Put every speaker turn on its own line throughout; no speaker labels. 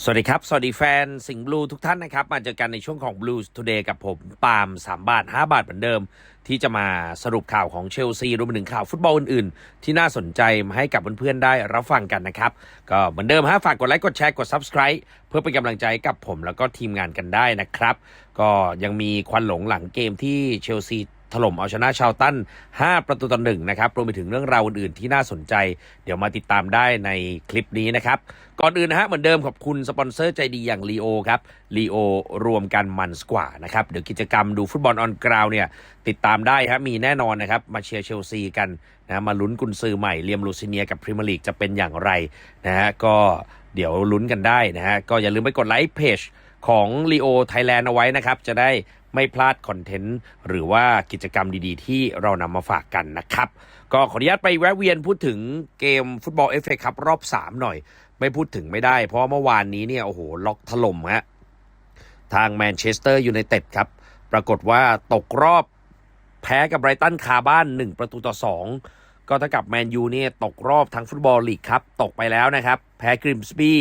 สวัสดีครับ สวัสดีแฟนสิงห์บลูทุกท่านนะครับ มาเจอกันในช่วงของ Blues Today กับผมปาล์ม3 บาท 5 บาทเหมือนเดิม ที่จะมาสรุปข่าวของเชลซีรวมไปถึงข่าวฟุตบอลอื่นๆ ที่น่าสนใจมาให้กับเพื่อนๆได้รับฟังกันนะครับ ก็เหมือนเดิมฮะฝากกดไลค์กดแชร์กด Subscribe เพื่อเป็นกำลังใจกับผมแล้วก็ทีมงานกันได้นะครับ ก็ยังมีควันหลงหลังเกมที่เชลซี ถล่มเอาชนะชาวตัน 5 ประตูต่อหนึ่งนะครับรวมไปถึงเรื่องราวอื่นๆที่น่าสนใจ เดี๋ยวมาติดตามได้ในคลิปนี้นะครับ ก่อนอื่นนะฮะเหมือนเดิมขอบคุณสปอนเซอร์ใจดีอย่างลีโอครับลีโอรวมกันมันสกว่านะครับเดี๋ยวกิจกรรมดูฟุตบอลออนกราวเนี่ยติดตามได้ครับมีแน่นอนนะครับมาเชียร์เชลซีกันนะมาลุ้นกุนซือใหม่เลียมลูซิเนียกับพรีเมียร์ลีกจะเป็นอย่างไรนะฮะก็เดี๋ยวลุ้นกันได้นะฮะก็อย่าลืมไปกดไลค์เพจ ของ Leo Thailand เอาไว้นะครับ จะได้ไม่พลาดคอนเทนต์หรือว่ากิจกรรมดีๆ ที่เรานำมาฝากกันนะครับ ก็ขออนุญาตไปแวะเวียนพูดถึงเกมฟุตบอลเอฟเอคัพรอบ 3 หน่อย ไม่พูดถึงไม่ได้ เพราะเมื่อวานนี้เนี่ยโอ้โหล็อกถล่มฮะทางแมนเชสเตอร์ยูไนเต็ดครับ ปรากฏว่าตกรอบแพ้กับไบรตันคาบ้าน 1 ประตูต่อ 2 ก็เท่ากับแมนยูเนี่ยตกรอบทั้งฟุตบอลลีกครับ ตกไปแล้วนะครับ แพ้กริมสบี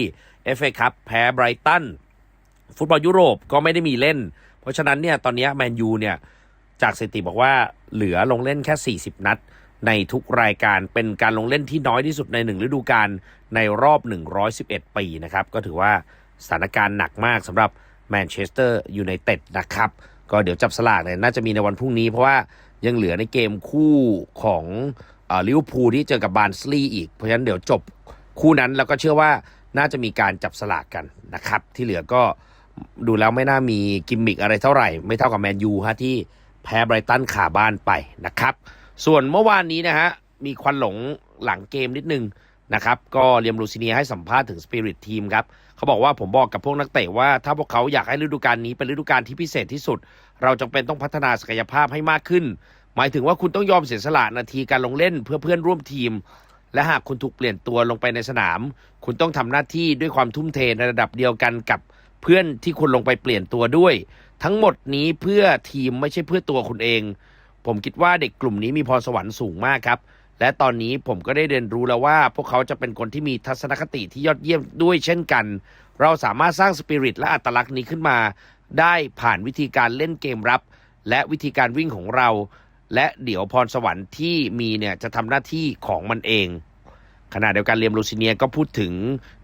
เอฟเอคัพแพ้ไบรตัน ฟุตบอลยุโรปก็ไม่ได้มีเล่น เพราะฉะนั้นเนี่ยตอนนี้แมนยูเนี่ยจากสถิติบอกว่าเหลือลงเล่นแค่ 40 นัด ในทุกรายการเป็นการลงเล่นที่น้อยที่สุดในหนึ่งฤดูกาลในรอบ 111 ปีนะครับ ก็ถือว่าสถานการณ์หนักมากสำหรับแมนเชสเตอร์ยูไนเต็ดนะครับ ก็เดี๋ยวจับสลากเนี่ยน่าจะมีในวันพรุ่งนี้เพราะว่ายังเหลือในเกมคู่ของลิเวอร์พูลที่เจอกับบาร์นสลีย์อีก เพราะฉะนั้นเดี๋ยวจบคู่นั้นแล้วก็เชื่อว่าน่าจะมีการจับสลากกันนะครับ ที่เหลือก็ ดูแล้วไม่น่ามีกิมมิกอะไรเท่าไหร่ ไม่เท่ากับแมนยูฮะที่แพ้ไบรตันขาบ้านไปนะครับ ส่วนเมื่อวานนี้นะฮะมีควันหลงหลังเกมนิดนึงนะครับ ก็เรียมลูซิเนียให้สัมภาษณ์ถึงสปิริตทีมครับเขาบอกว่าผมบอกกับพวกนักเตะว่า ถ้าพวกเขาอยากให้ฤดูกาลนี้เป็นฤดูกาลที่พิเศษที่สุด เราจำเป็นต้องพัฒนาศักยภาพให้มากขึ้น หมายถึงว่าคุณต้องยอมเสียสละนาทีการลงเล่นเพื่อเพื่อนร่วมทีม และหากคุณถูกเปลี่ยนตัวลงไปในสนาม คุณต้องทำหน้าที่ด้วยความทุ่มเทในระดับเดียวกันกับ เพื่อนที่คุณลงไปเปลี่ยนตัวด้วย ทั้งหมดนี้เพื่อทีมไม่ใช่เพื่อตัวคุณเอง ผมคิดว่าเด็กกลุ่มนี้มีพรสวรรค์สูงมากครับ และตอนนี้ผมก็ได้เรียนรู้แล้วว่า พวกเขาจะเป็นคนที่มีทัศนคติที่ยอดเยี่ยมด้วยเช่นกัน เราสามารถสร้างสปิริตและอัตลักษณ์นี้ขึ้นมา ได้ผ่านวิธีการเล่นเกมรับ และวิธีการวิ่งของเรา และเดี๋ยวพรสวรรค์ที่มีเนี่ยจะทำหน้าที่ของมันเอง ขณะเดียวกันเรียมลูซิเนียก็พูดถึง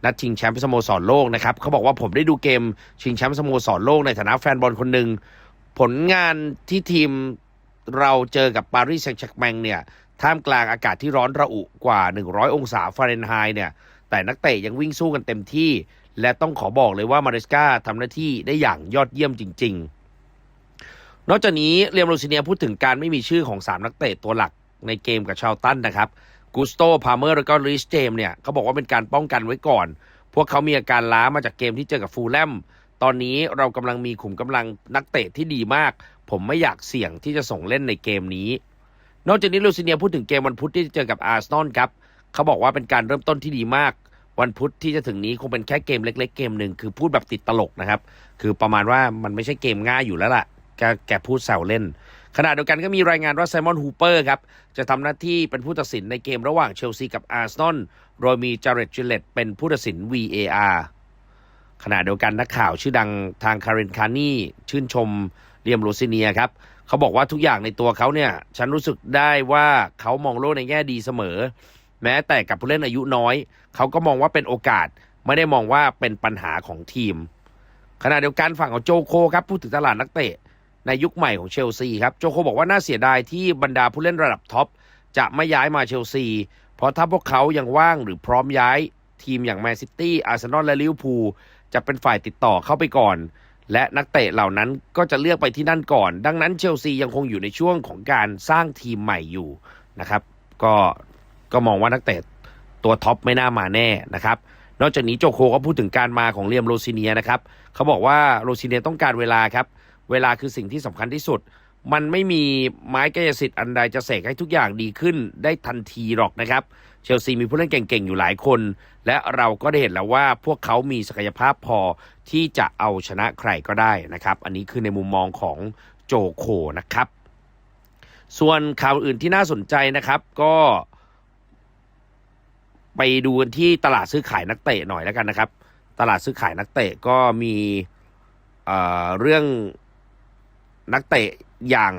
นัดชิงแชมป์สโมสรโลกนะครับเขาบอกว่าผมได้ดูเกมชิงแชมป์สโมสรโลกในฐานะแฟนบอลคนหนึ่งผลงานที่ทีมเราเจอกับปารีสแซงต์แชร์แมงเนี่ยท่ามกลางอากาศที่ร้อนระอุกว่า 100 องศาฟาเรนไฮต์เนี่ยแต่นักเตะยังวิ่งสู้กันเต็มที่ และต้องขอบอกเลยว่ามาริสกาทำหน้าที่ได้อย่างยอดเยี่ยมจริง ๆ นอกจากนี้เรียมโรซิเนียพูดถึงการไม่มีชื่อของ 3 นักเตะตัวหลักในเกมกับชาวตันนะครับ กูสโตพาเมอร์แล้วก็ลิสเจมเนี่ยเขาบอกว่าเป็นการป้องกันไว้ก่อน พวกเขามีอาการล้ามาจากเกมที่เจอกับฟูลแลมตอนนี้เรากำลังมีขุมกำลังนักเตะที่ดีมาก ผมไม่อยากเสี่ยงที่จะส่งเล่นในเกมนี้ นอกจากนี้ลูซิเนียพูดถึงเกมวันพุธที่จะเจอกับอาร์เซนอลครับเขาบอกว่าเป็นการเริ่มต้นที่ดีมาก วันพุธที่จะถึงนี้คงเป็นแค่เกมเล็ก ๆ เกมหนึ่งคือพูดแบบติดตลกนะครับ คือประมาณว่ามันไม่ใช่เกมง่ายอยู่แล้วล่ะแกแกพูดแซวเล่น ขณะเดียวกันก็มีรายงานว่าไซมอนฮูเปอร์ครับ จะทำหน้าที่เป็นผู้ตัดสินในเกมระหว่างเชลซีกับอาร์เซนอลโดยมีจาร์เรตจิเลตเป็นผู้ตัดสิน VAR ขณะเดียวกันนักข่าวชื่อดังทางคารินคานี่ชื่นชมเรียมโรซิเนียครับเขาบอกว่าทุกอย่างในตัวเขาเนี่ย ฉันรู้สึกได้ว่าเขามองโลกในแง่ดีเสมอ แม้แต่กับผู้เล่นอายุน้อย เขาก็มองว่าเป็นโอกาส ไม่ได้มองว่าเป็นปัญหาของทีม ขณะเดียวกันฝั่งของโจโคครับพูดถึงตลาดนักเตะ ในยุคใหม่ของเชลซีครับโจโคบอกว่าน่าเสียดายที่บรรดาผู้เล่นระดับท็อปจะไม่ย้ายมาเชลซี เพราะถ้าพวกเขายังว่างหรือพร้อมย้ายทีมอย่างแมนซิตี้ อาร์เซนอล และลิเวอร์พูลจะเป็นฝ่ายติดต่อเข้าไปก่อน และนักเตะเหล่านั้นก็จะเลือกไปที่นั่นก่อน ดังนั้นเชลซียังคงอยู่ในช่วงของการสร้างทีมใหม่อยู่นะครับ ก็ก็มองว่านักเตะตัวท็อปไม่น่ามาแน่นะครับนอกจากนี้โจโคก็พูดถึงการมาของเลียมโรซิเนียนะครับเขาบอกว่าโรซิเนียต้องการเวลาครับ เวลาคือสิ่งที่สำคัญที่สุด มันไม่มีไม้กายสิทธิ์อันใดจะเสกให้ทุกอย่างดีขึ้นได้ทันทีหรอกนะครับ เชลซีมีผู้เล่นเก่งๆอยู่หลายคน และเราก็ได้เห็นแล้วว่าพวกเขามีศักยภาพพอที่จะเอาชนะใครก็ได้นะครับ อันนี้คือในมุมมองของโจโคนะครับ ส่วนข่าวอื่นที่น่าสนใจนะครับก็ไปดูกันที่ตลาดซื้อขายนักเตะหน่อยแล้วกันนะครับ ตลาดซื้อขายนักเตะก็มีเเรื่อง นักเตะอย่าง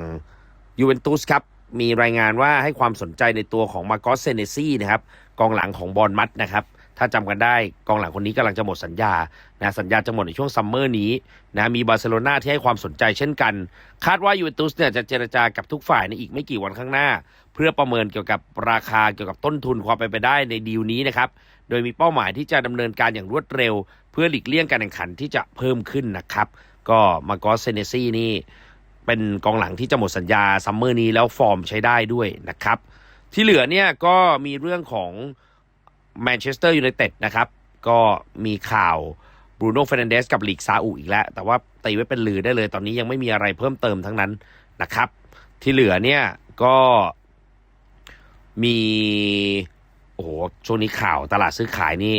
ยูเวนตุสครับ มีรายงานว่าให้ความสนใจในตัวของมาโกสเซเนซี่นะครับ กองหลังของบอลมัดนะครับ ถ้าจำกันได้กองหลังคนนี้กำลังจะหมดสัญญานะสัญญาจะหมดในช่วงซัมเมอร์นี้นะมีบาร์เซโลนาที่ให้ความสนใจเช่นกัน คาดว่ายูเวนตุสเนี่ยจะเจรจากับทุกฝ่ายในอีกไม่กี่วันข้างหน้า เพื่อประเมินเกี่ยวกับราคาเกี่ยวกับต้นทุนความเป็นไปได้ในดีลนี้นะครับโดยมีเป้าหมายที่จะดำเนินการอย่างรวดเร็ว เพื่อหลีกเลี่ยงการแข่งขันที่จะเพิ่มขึ้นนะครับ ก็มาโกสเซเนซี่นี่ เป็นกองหลังที่จะหมดสัญญาซัมเมอร์นี้แล้วฟอร์มใช้ได้ด้วยนะครับ ที่เหลือเนี่ยก็มีเรื่องของแมนเชสเตอร์ยูไนเต็ดนะครับ ก็มีข่าวบรูโน่เฟรนเดสกับลีกซาอุอีกแล้ว แต่ว่าตีไว้เป็นลือได้เลย ตอนนี้ยังไม่มีอะไรเพิ่มเติมทั้งนั้นนะครับ ที่เหลือเนี่ยก็มีโอ้โหช่วงนี้ข่าวตลาดซื้อขายนี่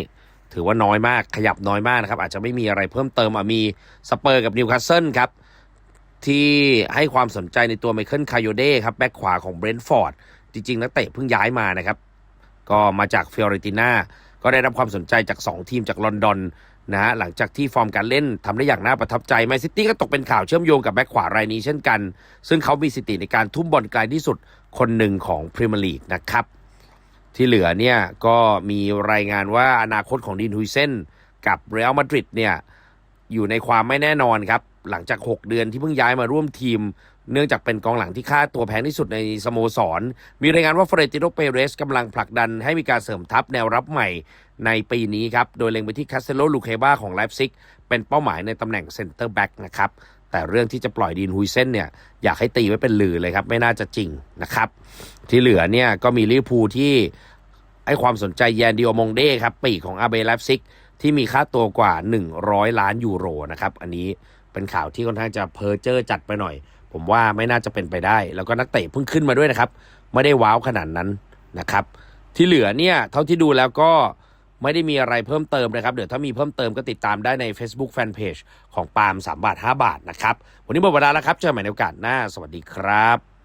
ถือว่าน้อยมากขยับน้อยมากนะครับ อาจจะไม่มีอะไรเพิ่มเติมอะมีสเปอร์กับนิวคาสเซิลครับ ที่ให้ความสนใจในตัวไมเคิลคายโยเด้ครับแบ็คขวาของเบรนท์ฟอร์ดจริงๆ นักเตะเพิ่งย้ายมานะครับ ก็มาจากฟิออเรติน่าก็ได้รับความสนใจจาก 2 ทีมจากลอนดอนนะฮะหลังจากที่ฟอร์มการเล่นทำได้อย่างน่าประทับใจแมนซิตี้ก็ตกเป็นข่าวเชื่อมโยงกับแบ็คขวารายนี้เช่นกัน ซึ่งเขามีสถิติในการทุ่มบอลไกลที่สุดคนหนึ่งของพรีเมียร์ลีกนะครับที่เหลือเนี่ยก็มีรายงานว่าอนาคตของดินฮุยเซนกับเรอัลมาดริดเนี่ยอยู่ในความไม่แน่นอนครับ หลังจาก 6 เดือนที่เพิ่งย้ายมาร่วมทีม เนื่องจากเป็นกองหลังที่ค่าตัวแพงที่สุดในสโมสร มีรายงานว่าเฟรติโรเปเรสกำลังผลักดันให้มีการเสริมทัพแนวรับใหม่ในปีนี้ครับ โดยเล็งไปที่คาสเซโลลูเคบาของไลฟ์ซิกเป็นเป้าหมายในตำแหน่งเซนเตอร์แบ็กนะครับแต่เรื่องที่จะปล่อยดีนฮุยเซนเนี่ยอยากให้ตีไว้เป็นลือเลยครับ ไม่น่าจะจริงนะครับ ที่เหลือเนี่ยก็มีลิเวอร์พูลที่ให้ความสนใจแยนดิโอมงเด้ครับ ปีกของอาเบลฟซิก ที่มีค่าตัวกว่า 100 ล้านยูโรนะครับ อันนี้ เป็นข่าวที่ค่อนข้างจะเพอเจอร์จัดไปหน่อย ผมว่าไม่น่าจะเป็นไปได้ แล้วก็นักเตะเพิ่งขึ้นมาด้วยนะครับ ไม่ได้ว้าวขนาดนั้นนะครับ ที่เหลือเนี่ยเท่าที่ดูแล้วก็ไม่ได้มีอะไรเพิ่มเติมนะครับ เดี๋ยวถ้ามีเพิ่มเติมก็ติดตามได้ใน Facebook Fanpage ของปาล์ม3บาท 5 บาทนะครับ วันนี้หมดเวลาแล้วครับ เจอกันใหม่ในโอกาสหน้า สวัสดีครับ